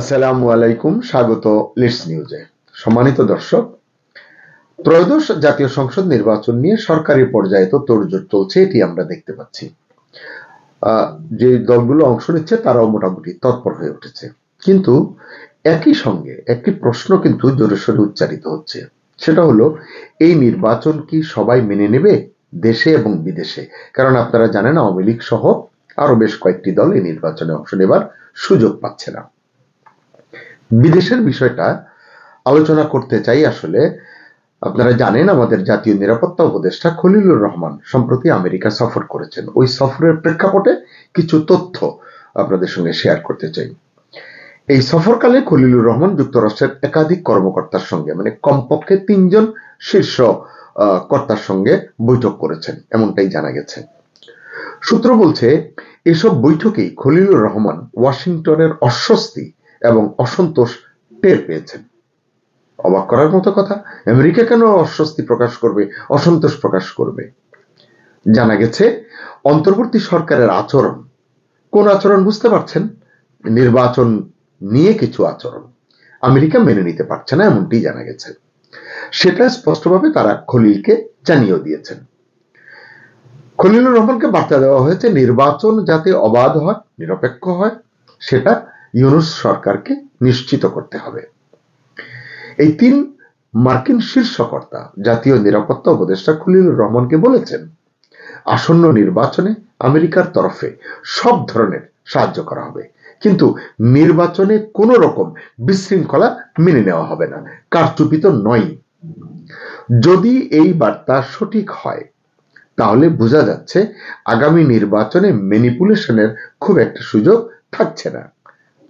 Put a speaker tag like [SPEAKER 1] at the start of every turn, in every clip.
[SPEAKER 1] আসসালামু আলাইকুম, স্বাগত লিটস নিউজে সম্মানিত দর্শক, ত্রয়োদশ জাতীয় সংসদ নির্বাচন নিয়ে সরকারি পর্যায়ে তো তোড়জোড় চলছে, এটি আমরা দেখতে পাচ্ছি। যে দলগুলো অংশ নিচ্ছে, তারাও মোটামুটি তৎপর হয়ে উঠেছে। কিন্তু একই সঙ্গে একটি প্রশ্ন কিন্তু জোরে উচ্চারিত হচ্ছে। সেটা হলো, এই নির্বাচন কি সবাই মেনে নেবে, দেশে এবং বিদেশে? কারণ আপনারা জানেন, আওয়ামী লীগ সহ আরও বেশ কয়েকটি দল এই নির্বাচনে অংশ নেবার সুযোগ পাচ্ছে না। বিদেশের বিষয়টা আলোচনা করতে চাই আসলে। আপনারা জানেন আমাদের জাতীয় নিরাপত্তা উপদেষ্টা খলিলুর রহমান সম্প্রতি আমেরিকা সফর করেছেন। ওই সফরের প্রেক্ষাপটে কিছু তথ্য আপনাদের সঙ্গে শেয়ার করতে চাই। এই সফরকালে খলিলুর রহমান যুক্তরাষ্ট্রের একাধিক কর্মকর্তার সঙ্গে মানে কমপক্ষে তিনজন শীর্ষ কর্তার সঙ্গে বৈঠক করেছেন, এমনটাই জানা গেছে। সূত্র বলছে, এসব বৈঠকেই খলিলুর রহমান ওয়াশিংটনের অস্বস্তি এবং অসন্তোষ টের পেয়েছেন। অবাক করার মতো কথা, আমেরিকা কেন অস্বস্তি প্রকাশ করবে, অসন্তোষ প্রকাশ করবে? জানা গেছে, অন্তর্বর্তী সরকারের আচরণ। কোন আচরণ বুঝতে পারছেন? নির্বাচন নিয়ে কিছু আচরণ। আমেরিকা মেনে নিতে পারছে না, এমনটি জানা গেছে। সেটা স্পষ্টভাবে তারা খলিলকে জানিয়েও দিয়েছেন। খলিলুর রহমানকে বার্তা দেওয়া হয়েছে, নির্বাচন যাতে অবাধ হয়, নিরপেক্ষ হয়, সেটা ইউনুস সরকারকে নিশ্চিত করতে হবে। এই তিন মার্কিন শীর্ষকর্তা, জাতীয় নিরাপত্তা উপদেষ্টা খলিলুর রহমানকে বলেছেন, আসন্ন নির্বাচনে আমেরিকার তরফে সব ধরনের সাহায্য করা হবে। কিন্তু নির্বাচনে কোনো রকম বিশৃঙ্খলা মেনে নেওয়া হবে না, কারচুপি তো নয় যদি এই বার্তা সঠিক হয়, তাহলে বোঝা যাচ্ছে আগামী নির্বাচনে ম্যানিপুলেশনের খুব একটা সুযোগ থাকছে না।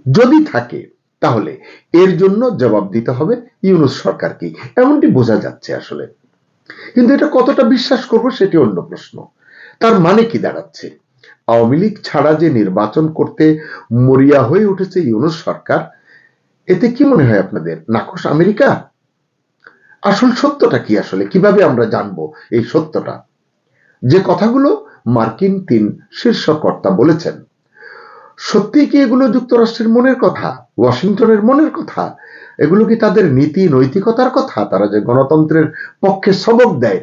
[SPEAKER 1] যদি থাকে, তাহলে এর জন্য জবাব দিতে হবে ইউনুস সরকারকে এমনটি বোঝা যাচ্ছে আসলে। কিন্তু এটা কতটা বিশ্বাস করব সেটি অন্য প্রশ্ন। তার মানে কি দাঁড়াচ্ছে? আওয়ামী লীগ ছাড়া যে নির্বাচন করতে মরিয়া হয়ে উঠেছে ইউনুস সরকার, এতে কি মনে হয় আপনাদের? নাকশ আমেরিকা? আসল সত্যটা কি আসলে? কীভাবে আমরা জানব এই সত্যটা? যে কথাগুলো মার্কিন তিন শীর্ষ কর্তা বলেছেন সত্যি কি এগুলো যুক্তরাষ্ট্রের মনের কথা? ওয়াশিংটনের মনের কথা? এগুলো কি তাদের নীতি, নৈতিকতার কথা? তারা যে গণতন্ত্রের পক্ষে সবক দেয়,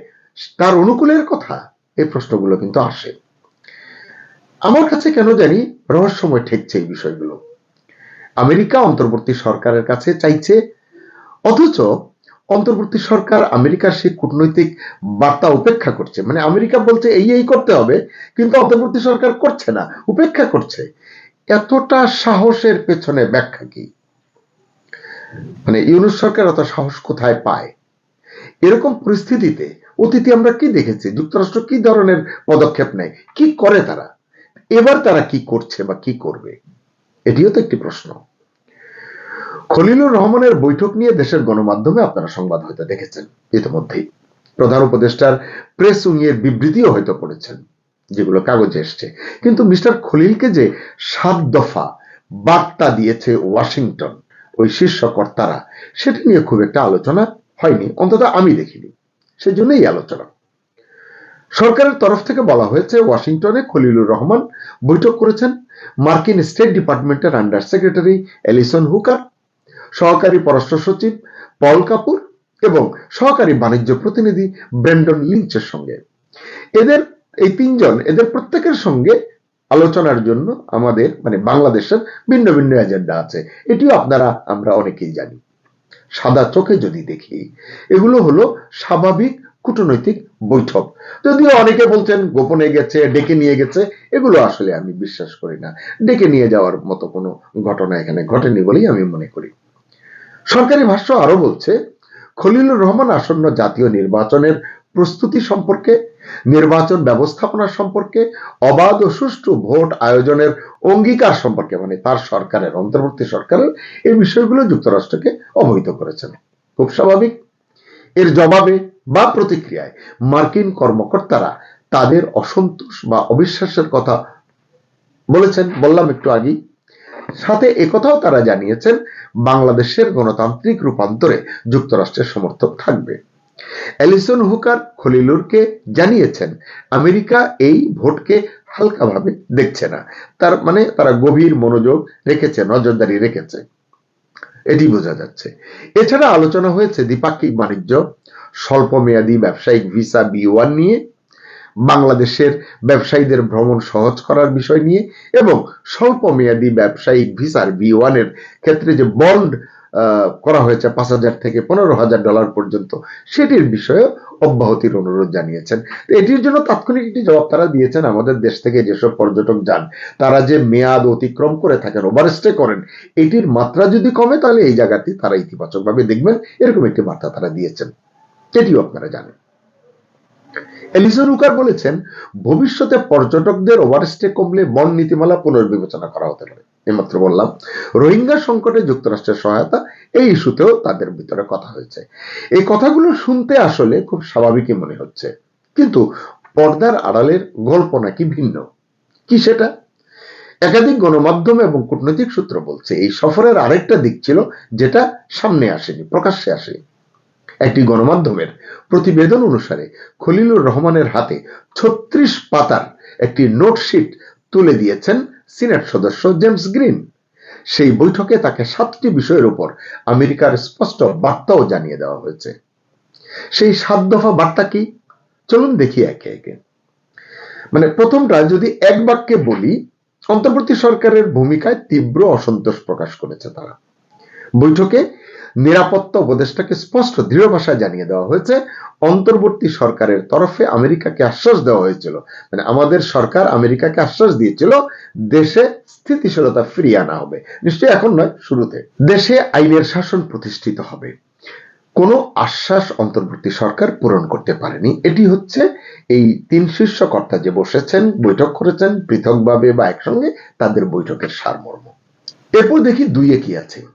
[SPEAKER 1] তার অনুকূলের কথা? এই প্রশ্নগুলো কিন্তু আসে। আমার কাছে কেন জানি রহস্যময় ঠেকছে এই বিষয়গুলো। আমেরিকা অন্তর্বর্তী সরকারের কাছে চাইছে, অথচ অন্তর্বর্তী সরকার আমেরিকার সেই কূটনৈতিক বার্তা উপেক্ষা করছে। মানে আমেরিকা বলছে, এই এই করতে হবে, কিন্তু অন্তর্বর্তী সরকার করছে না, উপেক্ষা করছে। এতটা সাহসের পেছনে ব্যাখ্যা কি? মানে ইউনুস সরকার এত সাহস কোথায় পায়? এরকম পরিস্থিতিতে অতীতে আমরা কি দেখেছি? যুক্তরাষ্ট্র কি ধরনের পদক্ষেপ নেয়? কি করে তারা? এবার তারা কি করছে বা কি করবে? এটিও তো একটি প্রশ্ন। খলিলুর রহমানের বৈঠক নিয়ে দেশের গণমাধ্যমে আপনারা সংবাদ হয়তো দেখেছেন ইতিমধ্যেই। প্রধান উপদেষ্টার প্রেস উইংয়ের বিবৃতিও হয়তো পড়েছেন। যেগুলো কাগজে এসছে। কিন্তু মিস্টার খলিলকে যে সাত দফা বার্তা দিয়েছে ওয়াশিংটন, ওই শীর্ষ কর্তারা সেটা নিয়ে খুব একটা আলোচনা হয়নি, অন্তত আমি দেখিনি। সেজন্যই আলোচনা। সরকারের তরফ থেকে বলা হয়েছে, ওয়াশিংটনে খলিলুর রহমান বৈঠক করেছেন। মার্কিন স্টেট ডিপার্টমেন্টের আন্ডার সেক্রেটারি এলিসন হুকার, সহকারী পররাষ্ট্র সচিব পল কাপুর এবং সহকারী বাণিজ্য প্রতিনিধি ব্রেন্ডন লিঞ্চের সঙ্গে। এদের এই তিনজন, এদের প্রত্যেকের সঙ্গে আলোচনার জন্য আমাদের মানে বাংলাদেশের ভিন্ন ভিন্ন এজেন্ডা আছে। এটিও আপনারা, আমরা অনেকেই জানি। সাদা চোখে যদি দেখি, এগুলো হলো স্বাভাবিক কূটনৈতিক বৈঠক। যদিও অনেকে বলছেন গোপনে গেছে, ডেকে নিয়ে গেছে, এগুলো আসলে আমি বিশ্বাস করি না। ডেকে নিয়ে যাওয়ার মতো কোনো ঘটনা এখানে ঘটেনি বলেই আমি মনে করি। সরকারি ভাষ্য আরও বলছে, খলিলুর রহমান আসন্ন জাতীয় নির্বাচনের প্রস্তুতি সম্পর্কে নির্বাচন ব্যবস্থাপনা সম্পর্কে অবাধ ও সুষ্ঠু ভোট আয়োজনের অঙ্গীকার সম্পর্কে মানে তার সরকারের, অন্তর্বর্তী সরকারের এই বিষয়গুলো যুক্তরাষ্ট্রকে অবহিত করেছেন। খুব স্বাভাবিক। এর জবাবে বা প্রতিক্রিয়ায় মার্কিন কর্মকর্তারা তাদের অসন্তোষ বা অবিশ্বাসের কথা বলেছেন, বললাম একটু আগেই। সাথে একথাও তারা জানিয়েছেন, বাংলাদেশের গণতান্ত্রিক রূপান্তরে যুক্তরাষ্ট্রের সমর্থক থাকবে। অ্যালিসন হুকার খলিলুরকে জানিয়েছেন, আমেরিকা এই ভোটকে হালকাভাবে দেখছে না। তার মানে তারা গভীর মনোযোগ রেখেছে, নজরদারি রেখেছে। এটি বোঝা যাচ্ছে। এছাড়া আলোচনা হয়েছে দ্বিপাক্ষিক বাণিজ্য স্বল্প মেয়াদী ব্যবসায়িক ভিসা বি ওয়ান নিয়ে, বাংলাদেশের ব্যবসায়ীদের ভ্রমণ সহজ করার বিষয় নিয়ে এবং স্বল্প মেয়াদী ব্যবসায়িক ভিসার বি ওয়ানের ক্ষেত্রে যে বন্ড করা হয়েছে পাঁচ হাজার থেকে পনেরো হাজার ডলার পর্যন্ত। সেটির বিষয়ে অব্যাহতির অনুরোধ জানিয়েছেন। এটির জন্য তাৎক্ষণিক একটি জবাব তারা দিয়েছেন আমাদের দেশ থেকে যেসব পর্যটক যান, তারা যে মেয়াদ অতিক্রম করে থাকেন, ওভারস্টে করেন, এটির মাত্রা যদি কমে তাহলে এই জায়গাটি তারা ইতিবাচকভাবে দেখবেন। এরকম একটি বার্তা তারা দিয়েছেন। এটিও আপনারা জানেন। এলিসা রুকার বলেছেন, ভবিষ্যতে পর্যটকদের ওভারস্টে কমলে বন নীতিমালা পুনর্বিবেচনা করা হতে পারে। এইমাত্র বললাম, রোহিঙ্গা সংকটে যুক্তরাষ্ট্রের সহায়তা, এই ইস্যুতেও তাদের ভিতরে কথা হয়েছে। এই কথাগুলো শুনতে আসলে খুব স্বাভাবিকই মনে হচ্ছে। কিন্তু পর্দার আড়ালের গল্প নাকি ভিন্ন? কি সেটা? একাধিক গণমাধ্যম এবং কূটনৈতিক সূত্র বলছে, এই সফরের আরেকটা দিক ছিল যেটা সামনে আসেনি, প্রকাশ্যে আসেনি। একটি গণমাধ্যমের প্রতিবেদন অনুসারে খলিলুর রহমানের হাতে ছত্রিশ পাতার একটি নোটশিট তুলে দিয়েছেন সিনেট সদস্য জেমস গ্রিন। সেই বৈঠকে তাকে সাতটি বিষয়ের উপর আমেরিকার স্পষ্ট বার্তাও জানিয়ে দেওয়া হয়েছে। সেই সাত দফা বার্তা কি? চলুন দেখি একে একে। মানে প্রথমটা, যদি এক বাক্যে বলি, অন্তর্বর্তী সরকারের ভূমিকায় তীব্র অসন্তোষ প্রকাশ করেছে তারা। বৈঠকে নিরাপত্তা উপদেষ্টাকে স্পষ্ট দৃঢ় ভাষায় জানিয়ে দেওয়া হয়েছে। অন্তর্বর্তী সরকারের তরফে আমেরিকাকে আশ্বাস দেওয়া হয়েছিল। মানে আমাদের সরকার আমেরিকাকে আশ্বাস দিয়েছিল, দেশে স্থিতিশীলতা ফিরিয়ে আনা হবে। নিশ্চয়ই এখন নয়, শুরুতে। দেশে আইনের শাসন প্রতিষ্ঠিত হবে। কোনো আশ্বাস অন্তর্বর্তী সরকার পূরণ করতে পারেনি। এটি হচ্ছে এই তিন শীর্ষ কর্তা যে বসেছেন, বৈঠক করেছেন, পৃথকভাবে বা একসঙ্গে তাদের বৈঠকের সারমর্ম। এরপর দেখি দুইয়ে কি আছে।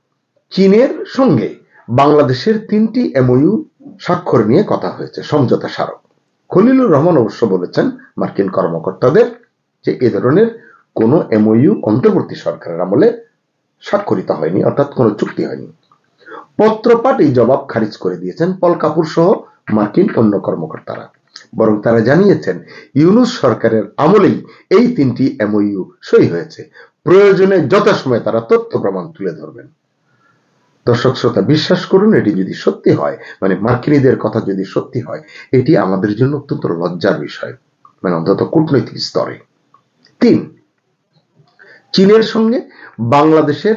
[SPEAKER 1] চীনের সঙ্গে বাংলাদেশের তিনটি এমওইউ স্বাক্ষর নিয়ে কথা হয়েছে, সমঝোতা স্মারক। খলিলুর রহমান অবশ্য বলেছেন, মার্কিন কর্মকর্তাদের যে এ ধরনের কোনো এমওইউ অন্তর্বর্তী সরকারের আমলে স্বাক্ষরিত হয়নি, অর্থাৎ কোনো চুক্তি হয়নি। পত্রপাঠ এই জবাব খারিজ করে দিয়েছেন পল কাপুর সহ মার্কিন অন্য কর্মকর্তারা। বরং তারা জানিয়েছেন, ইউনুস সরকারের আমলেই এই তিনটি এমওইউ সই হয়েছে। প্রয়োজনে যথাসময়ে তারা তথ্য প্রমাণ তুলে ধরবেন। দর্শক শ্রোতা, বিশ্বাস করুন, এটি যদি সত্যি হয় মানে মার্কিনীদের কথা যদি সত্যি হয়, এটি আমাদের জন্য অত্যন্ত লজ্জার বিষয় মানে অন্তত কূটনৈতিক স্তরে। তিন, চীনের সঙ্গে বাংলাদেশের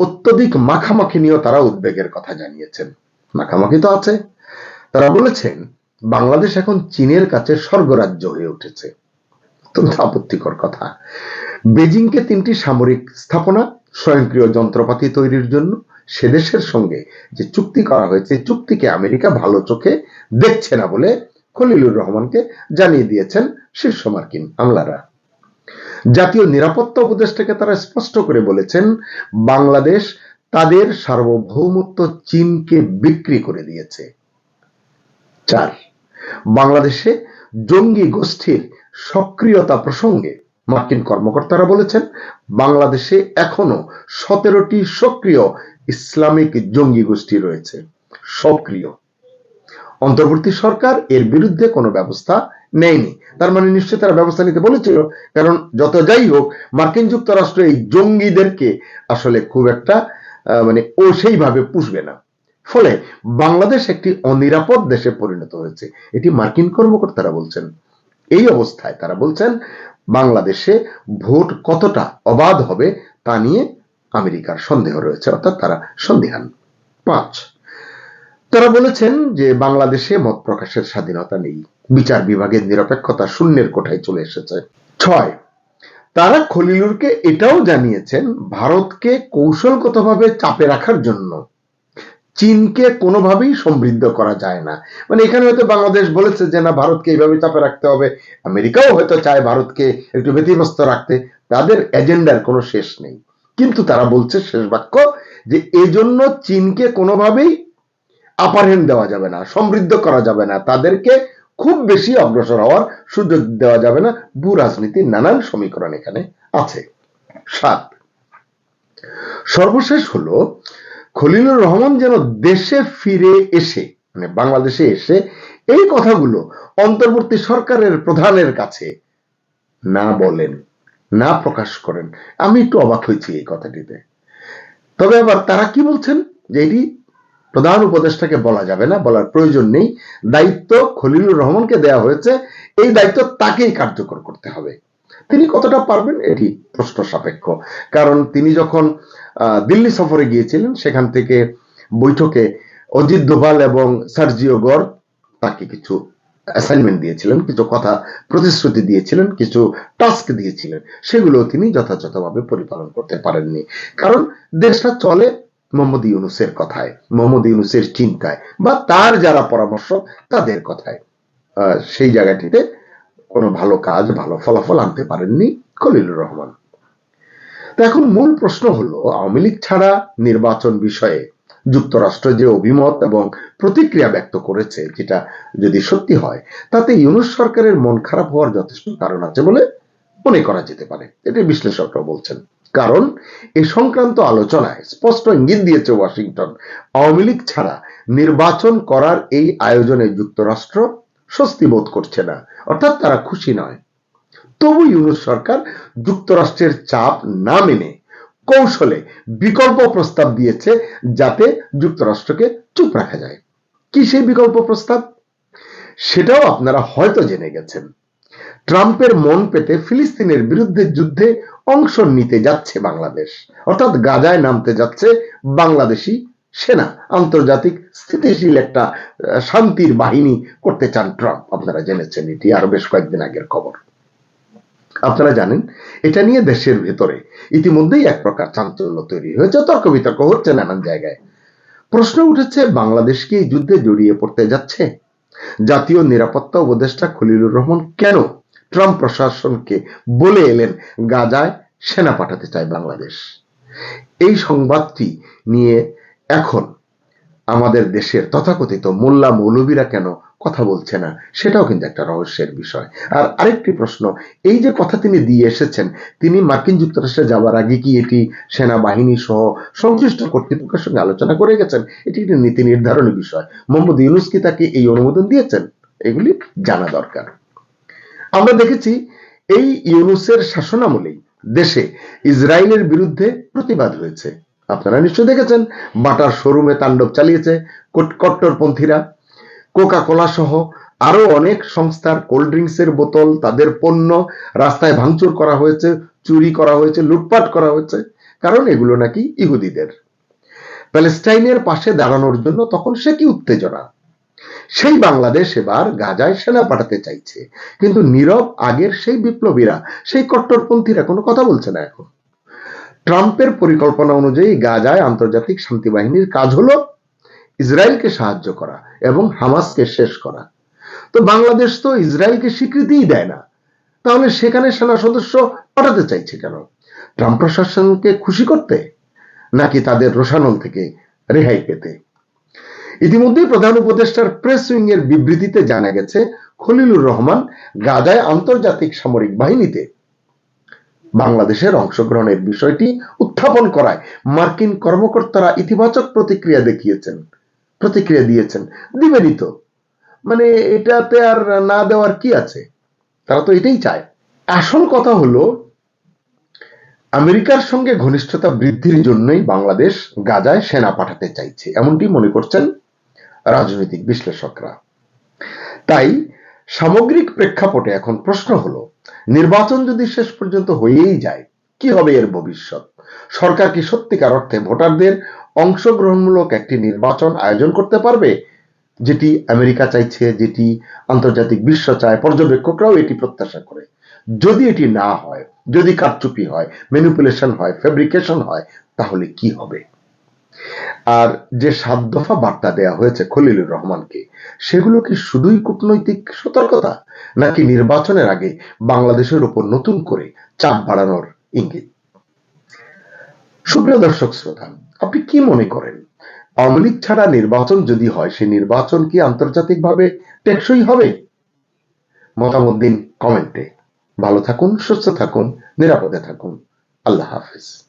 [SPEAKER 1] অত্যধিক মাখামাখি নিয়েও তারা উদ্বেগের কথা জানিয়েছেন। মাখামাখি তো আছে। তারা বলেছেন, বাংলাদেশ এখন চীনের কাছে স্বর্গরাজ্য হয়ে উঠেছে। অত্যন্ত আপত্তিকর কথা। বেজিংকে তিনটি সামরিক স্থাপনা, স্বয়ংক্রিয় যন্ত্রপাতি তৈরির জন্য সে দেশের সঙ্গে যে চুক্তি করা হয়েছে চুক্তিকে আমেরিকা ভালো চোখে দেখছে না বলে খলিলুর রহমানকে জানিয়ে দিয়েছেন শীর্ষ মার্কিন আমলারা জাতীয় নিরাপত্তা উপদেষ্টাকে তারা স্পষ্ট করে বলেছেন, বাংলাদেশ তাদের সার্বভৌমত্ব চীনকে বিক্রি করে দিয়েছে। চার, বাংলাদেশে জঙ্গি গোষ্ঠীর সক্রিয়তা প্রসঙ্গে মার্কিন কর্মকর্তারা বলেছেন, বাংলাদেশে এখনও সতেরোটি সক্রিয় ইসলামিক জঙ্গি গোষ্ঠী রয়েছে, সক্রিয়। অন্তর্বর্তী সরকার এর বিরুদ্ধে কোনো ব্যবস্থা নেয়নি। তার মানে নিশ্চয় তারা ব্যবস্থা নিতে বলেছিল, কারণ যত যাই হোক, মার্কিন যুক্তরাষ্ট্র এই জঙ্গিদেরকে আসলে খুব একটা মানে ও সেইভাবে পুষবে না। ফলে বাংলাদেশ একটি অনিরাপদ দেশে পরিণত হয়েছে, এটি মার্কিন কর্মকর্তারা বলছেন। এই অবস্থায় তারা বলছেন, বাংলাদেশে ভোট কতটা অবাধ হবে তা নিয়ে আমেরিকার সন্দেহ রয়েছে, অর্থাৎ তারা সন্দেহান। পাঁচ, তারা বলেছেন যে বাংলাদেশে মত প্রকাশের স্বাধীনতা নেই। বিচার বিভাগের নিরপেক্ষতা শূন্যের কোঠায় চলে এসেছে। ছয়, তারা খলিলুরকে এটাও জানিয়েছেন, ভারতকে কৌশলগতভাবে চাপে রাখার জন্য। চীনকে কোনোভাবেই সমৃদ্ধ করা যায় না। মানে এখানে হয়তো বাংলাদেশ বলেছে যে, না, ভারতকে এইভাবে চাপে রাখতে হবে। আমেরিকাও হয়তো চায় ভারতকে একটু ব্যতিব্যস্ত রাখতে। তাদের এজেন্ডার কোনো শেষ নেই। কিন্তু তারা বলছে শেষ বাক্য যে এজন্য চীনকে কোনোভাবেই আপার হ্যান্ড দেওয়া যাবে না, সমৃদ্ধ করা যাবে না, তাদেরকে খুব বেশি অগ্রসর হওয়ার সুযোগ দেওয়া যাবে না। ভূ রাজনীতির নানান সমীকরণ এখানে আছে। সাত। সর্বশেষ হলো, খলিলুর রহমান যেন দেশে ফিরে এসে মানে বাংলাদেশে এসে এই কথাগুলো অন্তর্বর্তী সরকারের প্রধানের কাছে না বলেন। না প্রকাশ করেন। আমি একটু অবাক হয়েছি এই কথাটিতে। তবে আবার তারা কি বলছেন? যে এটি প্রধান উপদেষ্টাকে বলা যাবে না, বলার প্রয়োজন নেই। দায়িত্ব খলিলুর রহমানকে দেয়া হয়েছে। এই দায়িত্ব তাকেই কার্যকর করতে হবে। তিনি কতটা পারবেন এটি প্রশ্ন সাপেক্ষ। কারণ তিনি যখন দিল্লি সফরে গিয়েছিলেন, সেখান থেকে বৈঠকে অজিত দোভাল এবং সার্জিও গড় তাকে কিছু অ্যাসাইনমেন্ট দিয়েছিলেন, কিছু কথা প্রতিশ্রুতি দিয়েছিলেন, কিছু টাস্ক দিয়েছিলেন, সেগুলো তিনি যথাযথভাবে পরিপালন করতে পারেননি। কারণ দেশটা চলে মোহাম্মদ ইউনুসের কথায়, মোহাম্মদ ইউনুসের চিন্তায়, বা তার যারা পরামর্শ, তাদের কথায়। সেই জায়গাটিতে কোনো ভালো কাজ, ভালো ফলাফল আনতে পারেননি খলিলুর রহমান। তো এখন মূল প্রশ্ন হলো, আওয়ামী লীগ ছাড়া নির্বাচন বিষয়ে যুক্তরাষ্ট্র যে অভিমত এবং প্রতিক্রিয়া ব্যক্ত করেছে যেটা যদি সত্যি হয়, তাতে ইউনুস সরকারের মন খারাপ হওয়ার যথেষ্ট কারণ আছে বলে মনে করা যেতে পারে। এটি বিশ্লেষকরা বলছেন। কারণ, এ সংক্রান্ত আলোচনায় স্পষ্ট ইঙ্গিত দিয়েছে ওয়াশিংটন, আওয়ামী লীগ ছাড়া নির্বাচন করার এই আয়োজনে যুক্তরাষ্ট্র স্বস্তি বোধ করছে না, অর্থাৎ তারা খুশি নয়। তবু ইউনুস সরকার যুক্তরাষ্ট্রের চাপ না মেনে কৌশলে বিকল্প প্রস্তাব দিয়েছে যাতে যুক্তরাষ্ট্রকে চুপ রাখা যায়। কি সেই বিকল্প প্রস্তাব? সেটাও আপনারা হয়তো জেনে গেছেন। ট্রাম্পের মন পেতে ফিলিস্তিনের বিরুদ্ধে যুদ্ধে অংশ নিতে যাচ্ছে বাংলাদেশ। অর্থাৎ গাজায় নামতে যাচ্ছে বাংলাদেশি সেনা। আন্তর্জাতিক স্থিতিশীল একটা শান্তির বাহিনী করতে চান ট্রাম্প। আপনারা জেনেছেন এটি আরও বেশ কয়েকদিন আগের খবর। আপনারা জানেন, এটা নিয়ে দেশের ভেতরে ইতিমধ্যেই এক প্রকার চাঞ্চল্য তৈরি হয়েছে তর্ক বিতর্ক হচ্ছে নানান জায়গায়। প্রশ্ন উঠেছে, বাংলাদেশ কি যুদ্ধে জড়িয়ে পড়তে যাচ্ছে? জাতীয় নিরাপত্তা উপদেষ্টা খলিলুর রহমান কেন ট্রাম্প প্রশাসনকে বলে এলেন, গাজায় সেনা পাঠাতে চায় বাংলাদেশ? এই সংবাদটি নিয়ে এখন আমাদের দেশের তথাকথিত মোল্লা মৌলবীরা কেন কথা বলছে না, সেটাও কিন্তু একটা রহস্যের বিষয়। আর আরেকটি প্রশ্ন, এই যে কথা তিনি দিয়ে এসেছেন, তিনি মার্কিন যুক্তরাষ্ট্রে যাওয়ার আগে কি এটি সেনাবাহিনী সহ সংশ্লিষ্ট কর্তৃপক্ষের সঙ্গে আলোচনা করে গেছেন? এটি একটি নীতি নির্ধারণী বিষয়। মোহাম্মদ ইউনুস কি তাকে এই অনুমোদন দিয়েছেন? এগুলি জানা দরকার। আমরা দেখেছি, এই ইউনুসের শাসনামলেই দেশে ইসরায়েলের বিরুদ্ধে প্রতিবাদ হয়েছে। আপনারা নিশ্চয় দেখেছেন, বাটার শোরুমে তাণ্ডব চালিয়েছে কট্টরপন্থীরা। কোকা কোলা সহ আরও অনেক সংস্থার কোল্ড ড্রিঙ্কসের বোতল, তাদের পণ্য রাস্তায় ভাঙচুর করা হয়েছে, চুরি করা হয়েছে, লুটপাট করা হয়েছে, কারণ এগুলো নাকি ইহুদিদের। প্যালেস্টাইনের পাশে দাঁড়ানোর জন্য তখন সে কি উত্তেজনা? সেই বাংলাদেশ এবার গাজায় সেনা পাঠাতে চাইছে, কিন্তু নীরব আগের সেই বিপ্লবীরা, সেই কট্টরপন্থীরা কোনো কথা বলছে না এখন। ট্রাম্পের পরিকল্পনা অনুযায়ী গাজায় আন্তর্জাতিক শান্তি বাহিনীর কাজ হলো ইসরায়েলকে সাহায্য করা এবং হামাসকে শেষ করা। তো বাংলাদেশ তো ইসরায়েলকে স্বীকৃতিই দেয় না। তাহলে সেখানে সেনা সদস্য পাঠাতে চাইছে কেন? ট্রাম্প প্রশাসনকে খুশি করতে? নাকি তাদের রোশানল থেকে রেহাই পেতে? ইতিমধ্যেই প্রধান উপদেষ্টার প্রেস উইং এর বিবৃতিতে জানা গেছে, খলিলুর রহমান গাজায় আন্তর্জাতিক সামরিক বাহিনীতে বাংলাদেশের অংশগ্রহণের বিষয়টি উত্থাপন করায় মার্কিন কর্মকর্তারা ইতিবাচক প্রতিক্রিয়া দেখিয়েছেন। প্রতিক্রিয়া দিয়েছেন। দিবেনই তো। মানে এটাতে আর না দেওয়ার কি আছে? তারা তো এটাই চায়। আসল কথা হলো, আমেরিকার সঙ্গে ঘনিষ্ঠতা বৃদ্ধির জন্যই বাংলাদেশ গাজায় সেনা পাঠাতে চাইছে। এমনটি মনে করছেন রাজনৈতিক বিশ্লেষকরা। তাই সামগ্রিক প্রেক্ষাপটে এখন প্রশ্ন হলো, নির্বাচন যদি শেষ পর্যন্ত হয়েই যায় কি হবে এর ভবিষ্যৎ? সরকার কি সত্যিকার অর্থে ভোটারদের অংশগ্রহণমূলক একটি নির্বাচন আয়োজন করতে পারবে? যেটি আমেরিকা চাইছে, যেটি আন্তর্জাতিক বিশ্ব চায়, পর্যবেক্ষকরাও এটি প্রত্যাশা করে। যদি এটি না হয়, যদি কারচুপি হয় ম্যানিপুলেশন হয় ফেব্রিকেশন হয়, তাহলে কি হবে? আর যে সাত দফা বার্তা দেয়া হয়েছে খলিলুর রহমানকে, সেগুলো কি শুধুই কূটনৈতিক সতর্কতা? নাকি নির্বাচনের আগে বাংলাদেশের উপর নতুন করে চাপ বাড়ানোর ইঙ্গিত। সুপ্রিয় দর্শক শ্রোতা, আপনি কি মনে করেন, আওয়ামী লীগ ছাড়া নির্বাচন যদি হয়, সেই নির্বাচন কি আন্তর্জাতিকভাবে টেকসই হবে? মতামত দিন কমেন্টে। ভালো থাকুন, সুস্থ থাকুন, নিরাপদে থাকুন। আল্লাহ হাফিজ।